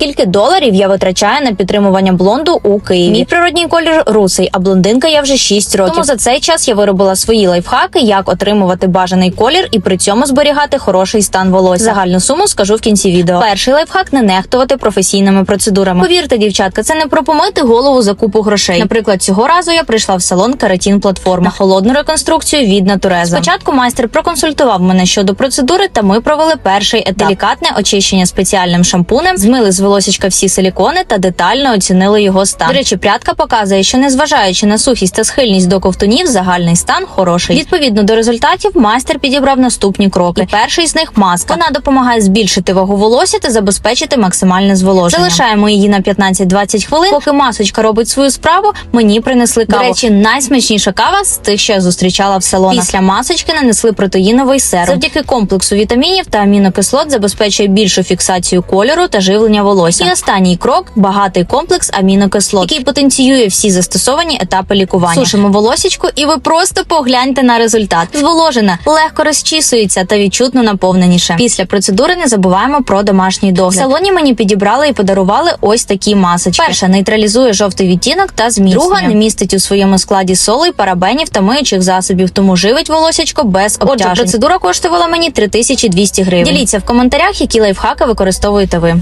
Скільки доларів я витрачаю на підтримування блонду у Києві? Мій природній колір русий, а блондинка я вже 6 років. Тому за цей час я виробила свої лайфхаки, як отримувати бажаний колір і при цьому зберігати хороший стан волосся. Загальну суму скажу в кінці відео. Перший лайфхак не нехтувати професійними процедурами. Повірте, дівчатка, це не про помити голову за купу грошей. Наприклад, цього разу я прийшла в салон Каратін Платформа холодну реконструкцію від Натуреза. Спочатку майстер проконсультував мене щодо процедури, та ми провели перший етап. делікатне очищення спеціальним шампунем, змили з волосічка всі силікони та детально оцінили його стан. До речі, прядка показує, що незважаючи на сухість та схильність до ковтунів, загальний стан хороший. Відповідно до результатів, майстер підібрав наступні кроки. І перший з них маска. Вона допомагає збільшити вагу волосся та забезпечити максимальне зволоження. Залишаємо її на 15-20 хвилин. Поки масочка робить свою справу, мені принесли каву. До речі, найсмачніша кава з тих, що я зустрічала в салонах. Після масочки нанесли протеїновий серум. Завдяки комплексу вітамінів та амінокислот забезпечує більшу фіксацію кольору та живлення волосся. І останній крок багатий комплекс амінокислот, який потенціює всі застосовані етапи лікування. Сушимо волосічку, і ви просто погляньте на результат. Зволожена, легко розчісується та відчутно наповненіше. Після процедури не забуваємо про домашній догляд. В салоні мені підібрали і подарували ось такі масочки. Перша нейтралізує жовтий відтінок та зміцнює. Друга не містить у своєму складі солей, парабенів та миючих засобів, тому живить волосячко без обтяжень. Отже, процедура коштувала мені 3200 гривень. Діліться в коментарях, які лайфхаки використовуєте ви.